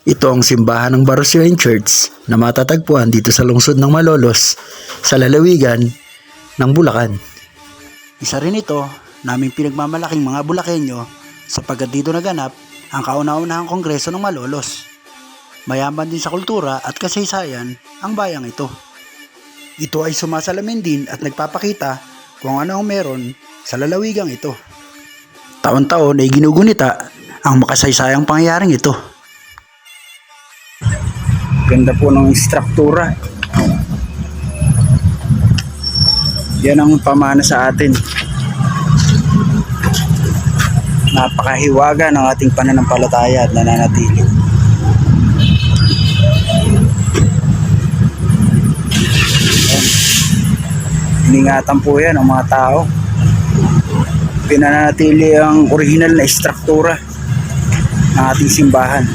Ito ang simbahan ng Barosyoin Church na matatagpuan dito sa lungsod ng Malolos sa lalawigan ng Bulacan. Isa rin ito naming pinagmamalaking mga Bulakenyo sapagkat dito naganap ang kauna-unahang kongreso ng Malolos. Mayaman din sa kultura at kasaysayan ang bayang ito. Ito ay sumasalamin din at nagpapakita kung ano ang meron sa lalawigang ito. Taon-taon ay ginugunita ang makasaysayang pangyayaring ito. Ganda po ng struktura. Yan ang pamana sa atin. Napakahiwaga ng ating pananampalataya at nananatili. Iningatan po yan ng mga tao. Pinanatili ang original na struktura ng ating simbahan.